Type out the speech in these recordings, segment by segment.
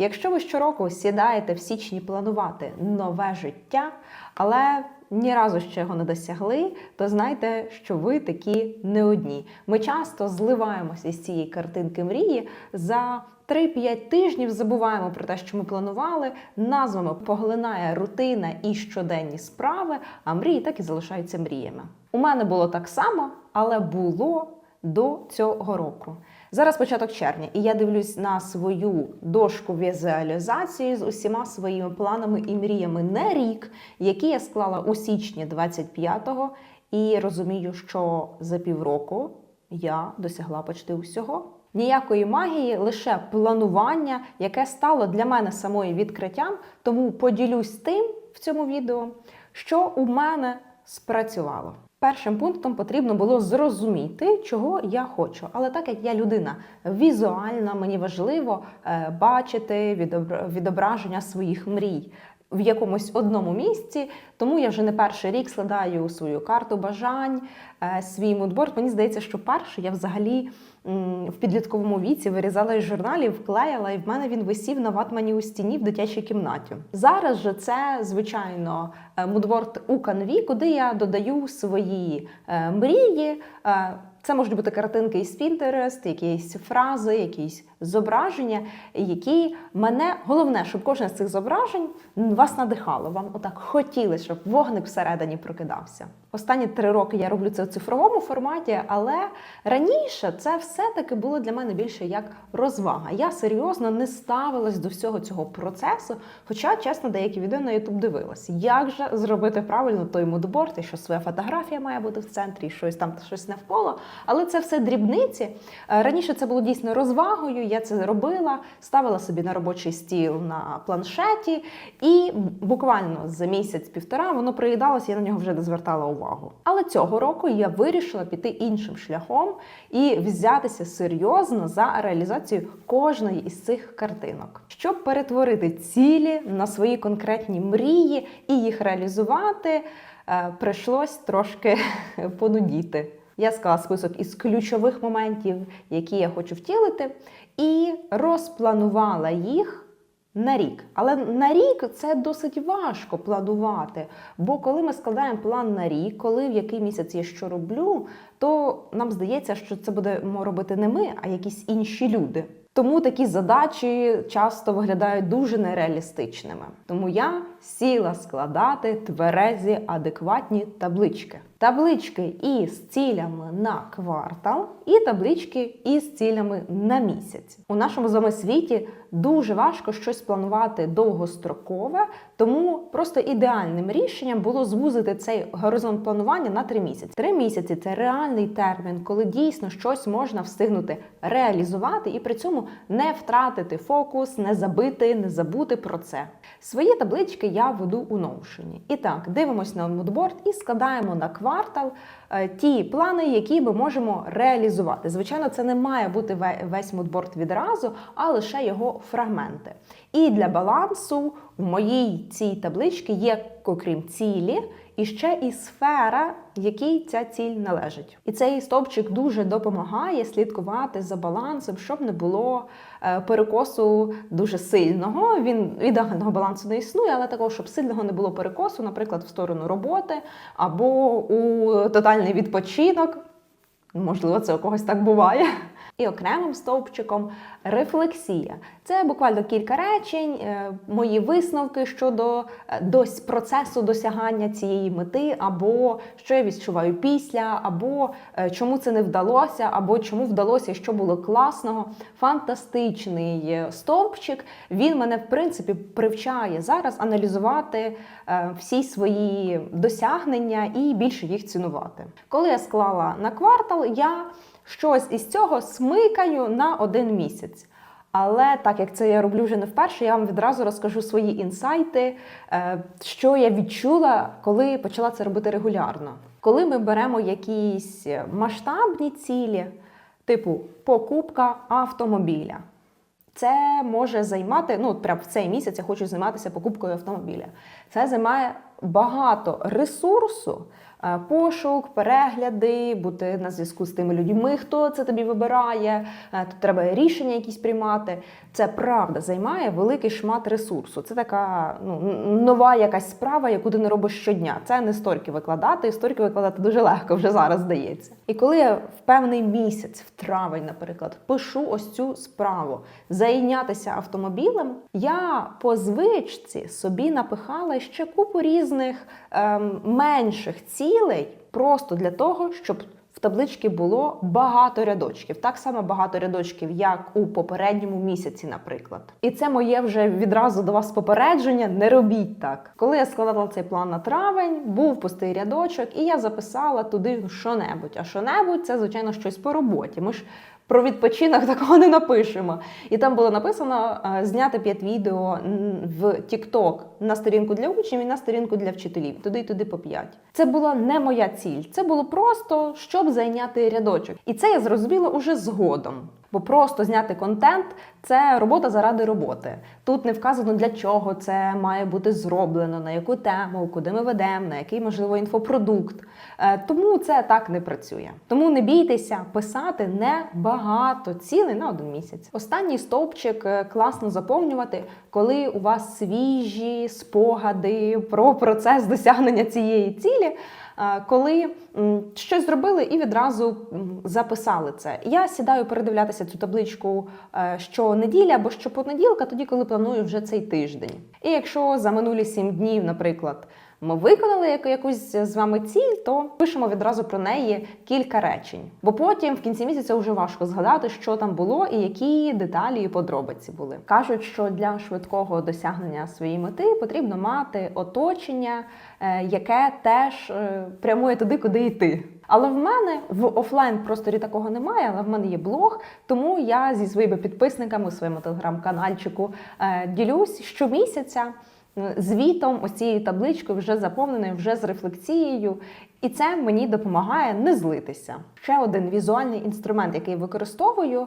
Якщо ви щороку сідаєте в січні планувати нове життя, але ні разу ще його не досягли, то знайте, що ви такі не одні. Ми часто зливаємося з цієї картинки мрії за 3-5 тижнів забуваємо про те, що ми планували, назвами поглинає рутина і щоденні справи, а мрії так і залишаються мріями. У мене було так само, але було до цього року. Зараз початок червня, і я дивлюсь на свою дошку візуалізації з усіма своїми планами і мріями на рік, які я склала у січні 25-го, і розумію, що за півроку я досягла почти усього. Ніякої магії, лише планування, яке стало для мене самою відкриттям. Тому поділюсь тим в цьому відео, що у мене спрацювало. Першим пунктом потрібно було зрозуміти, чого я хочу. Але так як я людина візуальна, мені важливо е, бачити відображення своїх мрій в якомусь одному місці. Тому я вже не перший рік складаю свою карту бажань, е, свій мудборд. Мені здається, що перший я взагалі в підлітковому віці вирізала із журналів, вклеїла, і в мене він висів на ватмані у стіні в дитячій кімнаті. Зараз же це, звичайно, е, мудборд у канві, куди я додаю свої е, мрії. Е, Це можуть бути картинки із Pinterest, якісь фрази, якісь зображення, які мене головне, щоб кожне з цих зображень вас надихало. Вам отак хотілося, щоб вогник всередині прокидався. Останні три роки я роблю це в цифровому форматі, але раніше це все-таки було для мене більше як розвага. Я серйозно не ставилась до всього цього процесу. Хоча, чесно, деякі відео на YouTube дивилась. Як же зробити правильно той мудборд, і що своя фотографія має бути в центрі, і щось там щось навколо. Але це все дрібниці. Е, Раніше це було дійсно розвагою. Я це робила, ставила собі на робочий стіл на планшеті, і буквально за місяць-півтора воно приїдалося, я на нього вже не звертала увагу. Але цього року я вирішила піти іншим шляхом і взятися серйозно за реалізацію кожної із цих картинок, щоб перетворити цілі на свої конкретні мрії і їх реалізувати. е, Прийшлось трошки понудіти. Я склала список із ключових моментів, які я хочу втілити, і розпланувала їх на рік. Але на рік це досить важко планувати. Бо коли ми складаємо план на рік, коли в який місяць я що роблю, то нам здається, що це будемо робити не ми, а якісь інші люди. Тому такі задачі часто виглядають дуже нереалістичними. Тому я сіла складати тверезі адекватні таблички. Таблички із цілями на квартал і таблички із цілями на місяць. У нашому з світі дуже важко щось планувати довгострокове, тому просто ідеальним рішенням було звузити цей горизонт планування на три місяці. Три місяці це реальний термін, коли дійсно щось можна встигнути реалізувати і при цьому не втратити фокус, не забити, не забути про це. Свої таблички я веду у Notion. І так, дивимось на мудборд і складаємо на квартал е, ті плани, які ми можемо реалізувати. Звичайно, це не має бути весь мудборд відразу, а лише його фрагменти. І для балансу в моїй цій табличці є, окрім цілі, і ще і сфера, якій ця ціль належить. І цей стовпчик дуже допомагає слідкувати за балансом, щоб не було е, перекосу дуже сильного. Він ідеального балансу не існує, але такого, щоб сильного не було перекосу, наприклад, в сторону роботи або у тотальний відпочинок. Можливо, це у когось так буває. І окремим стовпчиком рефлексія. Це буквально кілька речень, е, мої висновки щодо е, дось процесу досягання цієї мети, або що я відчуваю після, або е, чому це не вдалося, або чому вдалося, що було класного. Фантастичний стовпчик. Він мене, в принципі, привчає зараз аналізувати всі свої досягнення і більше їх цінувати. Коли я склала на квартал, я щось із цього смикаю на один місяць. Але так як це я роблю вже не вперше, я вам відразу розкажу свої інсайти, е, що я відчула, коли почала це робити регулярно. Коли ми беремо якісь масштабні цілі, типу покупка автомобіля. Це може займати, ну, прямо в цей місяць я хочу займатися покупкою автомобіля. Це займає багато ресурсу, пошук, перегляди, бути на зв'язку з тими людьми, хто це тобі вибирає. Е, Тут треба рішення якісь приймати. Це правда займає великий шмат ресурсу. Це така ну, нова якась справа, яку ти не робиш щодня. Це не сторіки викладати. і Сторіки викладати дуже легко, вже зараз здається. І коли я в певний місяць, в травень, наприклад, пишу ось цю справу зайнятися автомобілем, я по звичці собі напихала ще купу різних ем, менших цілей, просто для того, щоб в табличці було багато рядочків, так само багато рядочків, як у попередньому місяці, наприклад. І це моє вже відразу до вас попередження. Не робіть так. Коли я складала цей план на травень, був пустий рядочок, і я записала туди що-небудь. А що-небудь це, звичайно, щось по роботі. Ми ж про відпочинок такого не напишемо. І там було написано е, зняти 5 відео в TikTok на сторінку для учнів і на сторінку для вчителів. Туди й туди по 5. Це була не моя ціль. Це було просто щоб зайняти рядочок. І це я зрозуміла уже згодом. Бо просто зняти контент це робота заради роботи. Тут не вказано для чого це має бути зроблено, на яку тему, куди ми ведемо, на який можливо інфопродукт. Е, Тому це так не працює. Тому не бійтеся писати не багато цілей на один місяць. Останній стовпчик е, класно заповнювати, коли у вас свіжі спогади про процес досягнення цієї цілі. Е, Коли щось зробили і відразу записали це. Я сідаю передивлятися цю табличку е, щонеділя або щопонеділка, тоді, коли планую вже цей тиждень. І якщо за минулі сім днів, наприклад, ми виконали якусь з вами ціль, то пишемо відразу про неї кілька речень. Бо потім в кінці місяця вже важко згадати, що там було і які деталі і подробиці були. Кажуть, що для швидкого досягнення своєї мети потрібно мати оточення, е, яке теж е, прямує туди, куди йти. Але в мене в офлайн просторі такого немає, але в мене є блог, тому я зі своїми підписниками у своєму телеграм-канальчику е, ділюсь щомісяця звітом, ось табличкою, вже заповненою, вже з рефлексією. І це мені допомагає не злитися. Ще один візуальний інструмент, який використовую,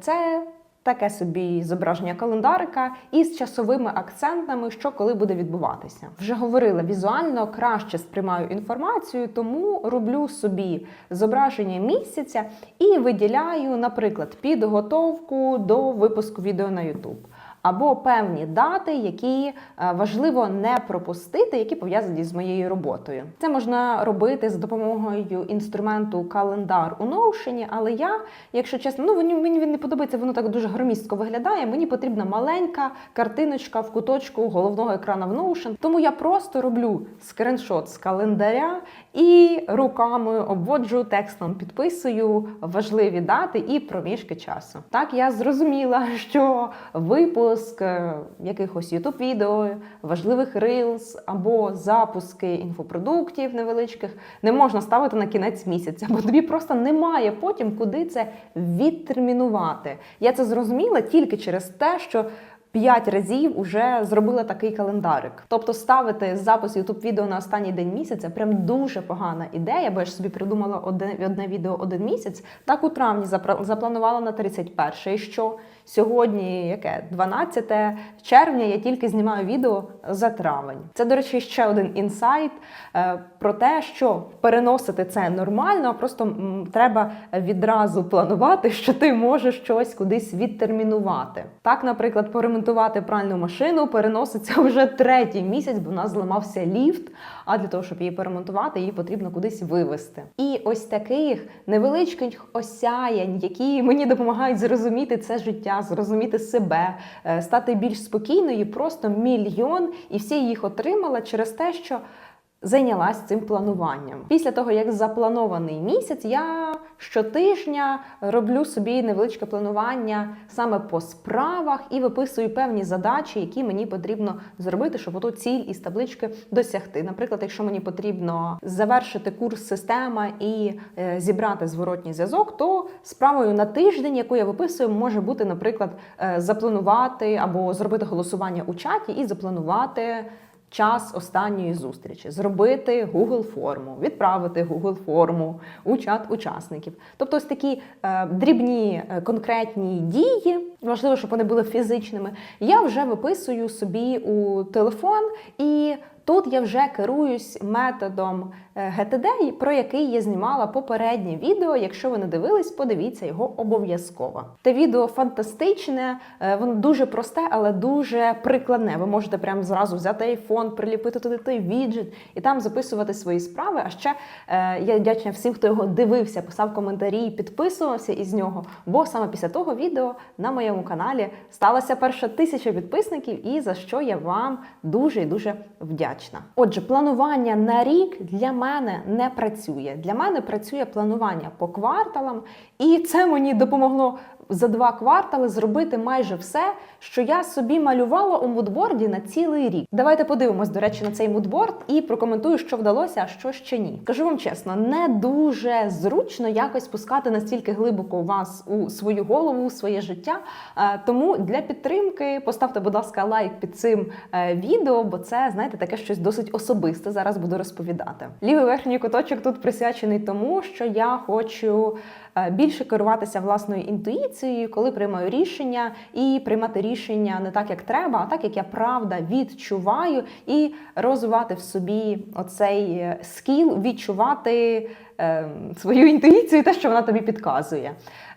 це таке собі зображення календарика із часовими акцентами, що коли буде відбуватися. Вже говорила, візуально краще сприймаю інформацію, тому роблю собі зображення місяця і виділяю, наприклад, підготовку до випуску відео на YouTube. Або певні дати, які е, важливо не пропустити, які пов'язані з моєю роботою. Це можна робити за допомогою інструменту календар у Notion, але я, якщо чесно, ну мені він не подобається, воно так дуже громістко виглядає. Мені потрібна маленька картиночка в куточку головного екрана в Notion. Тому я просто роблю скриншот з календаря і руками обводжу текстом, підписую важливі дати і проміжки часу. Так я зрозуміла, що випуск е, якихось ютуб-відео, важливих рилс або запуски інфопродуктів невеличких не можна ставити на кінець місяця, бо тобі просто немає потім куди це відтермінувати. Я це зрозуміла тільки через те, що. П'ять разів уже зробила такий календарик. Тобто ставити запис youtube відео на останній день місяця прям дуже погана ідея, бо я ж собі придумала одне, відео один місяць. Так у травні запланувала на 31 І що сьогодні, яке 12 червня, я тільки знімаю відео за травень. Це, до речі, ще один інсайт е, про те, що переносити це нормально, просто треба відразу планувати, що ти можеш щось кудись відтермінувати. Так, наприклад, поремонтувати пральну машину переноситься вже третій місяць, бо в нас зламався ліфт. А для того, щоб її перемонтувати, її потрібно кудись вивезти. І ось таких невеличких осяянь, які мені допомагають зрозуміти це життя, зрозуміти себе, е, стати більш спокійною, просто мільйон, і всі їх отримала через те, що. Зайнялась цим плануванням. Після того, як запланований місяць, я щотижня роблю собі невеличке планування саме по справах і виписую певні задачі, які мені потрібно зробити, щоб оту ціль із таблички досягти. Наприклад, якщо мені потрібно завершити курс система і е, зібрати зворотній зв'язок, то справою на тиждень, яку я виписую, може бути, наприклад, е, запланувати або зробити голосування у чаті і запланувати час останньої зустрічі, зробити Google форму, відправити Google форму у чат учасників. Тобто, ось такі е, дрібні е, конкретні дії, важливо, щоб вони були фізичними. Я вже виписую собі у телефон і. Тут я вже керуюсь методом е, ГТД, про який я знімала попереднє відео. Якщо ви не дивились, подивіться його обов'язково. Те відео фантастичне, е, воно дуже просте, але дуже прикладне. Ви можете прямо зразу взяти айфон, приліпити туди той віджит і там записувати свої справи. А ще е, я вдячна всім, хто його дивився, писав коментарі, підписувався із нього. Бо саме після того відео на моєму каналі сталася перша тисяча підписників, і за що я вам дуже і дуже вдячна. Отже, планування на рік для мене не працює. Для мене працює планування по кварталам, і це мені допомогло за два квартали зробити майже все, що я собі малювала у мудборді на цілий рік. Давайте подивимось, до речі, на цей мудборд і прокоментую, що вдалося, а що ще ні. Кажу вам чесно, не дуже зручно якось пускати настільки глибоко вас у свою голову, у своє життя. Е, Тому для підтримки поставте, будь ласка, лайк під цим е, відео, бо це, знаєте, таке щось досить особисте. Зараз буду розповідати. Лівий верхній куточок тут присвячений тому, що я хочу більше керуватися власною інтуїцією, коли приймаю рішення, і приймати рішення не так, як треба, а так, як я правда відчуваю, і розвивати в собі оцей е, скіл, відчувати е, свою інтуїцію, те, що вона тобі підказує.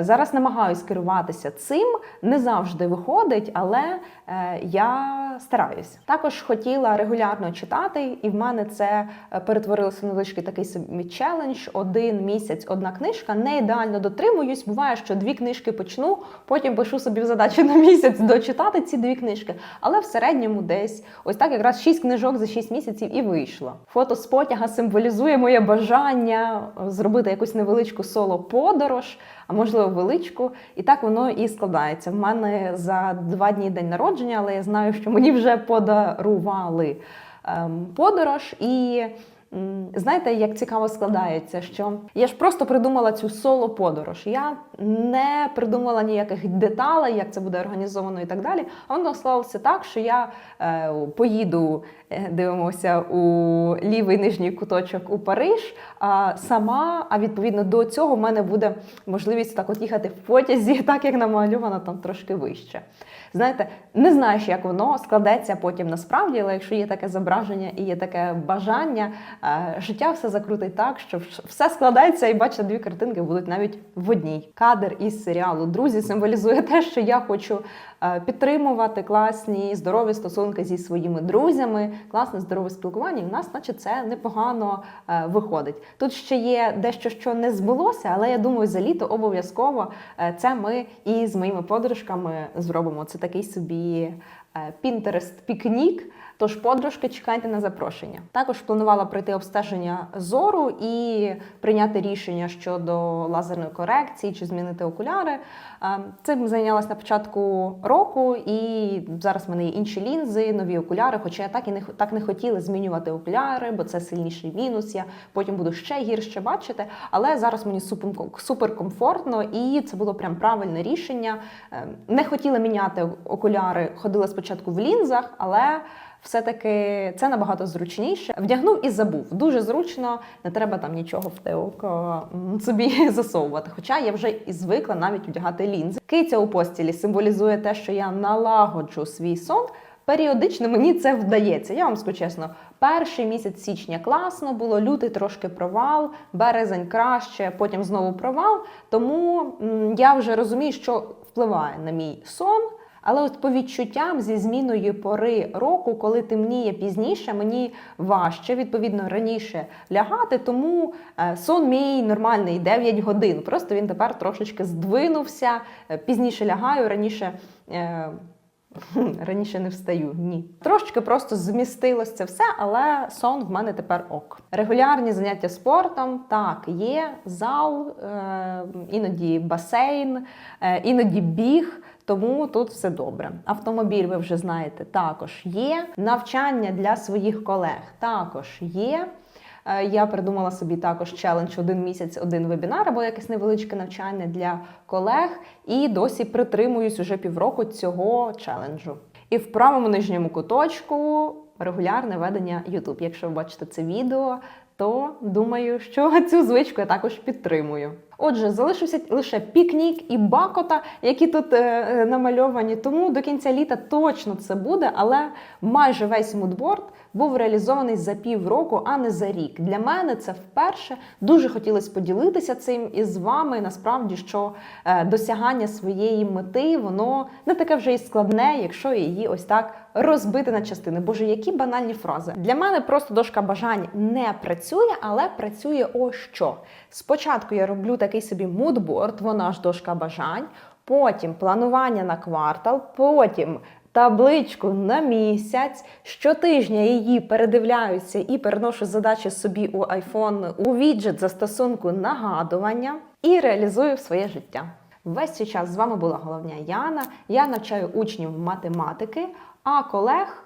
Зараз намагаюсь керуватися цим, не завжди виходить, але е, я стараюсь. Також хотіла регулярно читати, і в мене це е, перетворилося невеличкий такий собі челендж. Один місяць, одна книжка. Не ідеально дотримуюсь. Буває, що дві книжки почну, потім пишу собі в задачу на місяць дочитати ці дві книжки. Але в середньому десь ось так якраз шість книжок за шість місяців і вийшло. Фото з потяга символізує моє бажання зробити якусь невеличку соло-подорож, а можливо величку. І так воно і складається. В мене за два дні день народження, але я знаю, що мені вже подарували ем, подорож і. Знаєте, як цікаво складається, що я ж просто придумала цю соло-подорож. Я не придумала ніяких деталей, як це буде організовано і так далі. А воно склалося так, що я е, поїду, е, дивимося у лівий нижній куточок у Париж. А сама, а відповідно до цього, в мене буде можливість так от їхати в потязі, так як намальовано там трошки вище. Знаєте, не знаю, ще, як воно складеться потім насправді, але якщо є таке зображення і є таке бажання, е, життя все закрутить так, що все складається, і бачите, дві картинки будуть навіть в одній. Кадр із серіалу Друзі символізує те, що я хочу е, підтримувати класні здорові стосунки зі своїми друзями, класне здорове спілкування. І в нас, наче, це непогано е, виходить. Тут ще є дещо, що не збулося, але я думаю, за літо обов'язково це ми і з моїми подружками зробимо. Це такий собі Пінтерест пікнік. Тож подружки чекайте на запрошення. Також планувала пройти обстеження зору і прийняти рішення щодо лазерної корекції чи змінити окуляри. Е, Цим зайнялась на початку року, і зараз в мене є інші лінзи, нові окуляри. Хоча я так і не так не хотіла змінювати окуляри, бо це сильніший мінус. Я потім буду ще гірше бачити. Але зараз мені супер- суперкомфортно, і це було прям правильне рішення. Е, Не хотіла міняти окуляри, ходила спочатку в лінзах, але все-таки це набагато зручніше. Вдягнув і забув. Дуже зручно, не треба там нічого в те око собі засовувати. Хоча я вже і звикла навіть вдягати лінзи. Киця у постілі символізує те, що я налагоджу свій сон. Періодично мені це вдається. Я вам скажу чесно, перший місяць січня класно було, лютий трошки провал, березень краще, потім знову провал. Тому я вже розумію, що впливає на мій сон. Але от по відчуттям зі зміною пори року, коли темніє пізніше, мені важче, відповідно, раніше лягати. Тому е, сон мій нормальний 9 годин. Просто він тепер трошечки здвинувся. Е, Пізніше лягаю, раніше. Раніше не встаю, ні. Трошечки просто змістилось це все, але сон в мене тепер ок. Регулярні заняття спортом, так, є зал, е, іноді басейн, е, іноді біг. Тому тут все добре. Автомобіль, ви вже знаєте, також є. Навчання для своїх колег також є. Е, Я придумала собі також челендж один місяць, один вебінар або якесь невеличке навчання для колег, і досі притримуюсь уже півроку цього челенджу. І в правому нижньому куточку регулярне ведення YouTube. Якщо ви бачите це відео, то думаю, що цю звичку я також підтримую. Отже, залишився лише пікнік і бакота, які тут е, е, намальовані. Тому до кінця літа точно це буде, але майже весь мудборд був реалізований за півроку, а не за рік. Для мене це вперше. Дуже хотілося поділитися цим із вами. Насправді, що е, досягання своєї мети воно не таке вже й складне, якщо її ось так розбити на частини. Боже, які банальні фрази. Для мене просто дошка бажань не працює, але працює ось що. Спочатку я роблю такий собі мудборд, вона ж дошка бажань, потім планування на квартал, потім. Табличку на місяць щотижня її передивляюся і переношу задачі собі у iPhone у віджит застосунку нагадування і реалізую в своє життя. Весь цей час з вами була головня Яна. Я навчаю учнів математики, а колег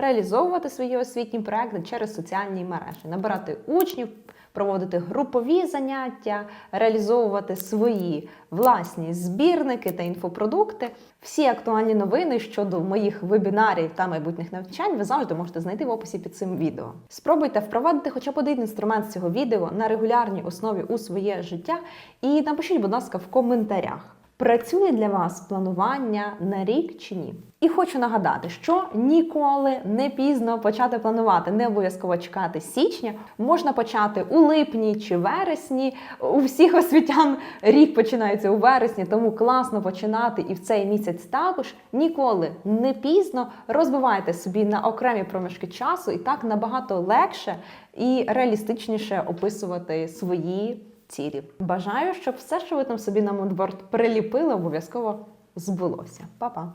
реалізовувати свої освітні проекти через соціальні мережі, набирати учнів, проводити групові заняття, реалізовувати свої власні збірники та інфопродукти. Всі актуальні новини щодо моїх вебінарів та майбутніх навчань ви завжди можете знайти в описі під цим відео. Спробуйте впровадити хоча б один інструмент з цього відео на регулярній основі у своє життя і напишіть, будь ласка, в коментарях. Працює для вас планування на рік чи ні? І хочу нагадати, що ніколи не пізно почати планувати, не обов'язково чекати січня. Можна почати у липні чи вересні. У всіх освітян рік починається у вересні, тому класно починати і в цей місяць також. Ніколи не пізно розбивайте собі на окремі проміжки часу, і так набагато легше і реалістичніше описувати свої цілі. Бажаю, щоб все, що ви там собі на мудборд приліпили, обов'язково збулося. Па-па!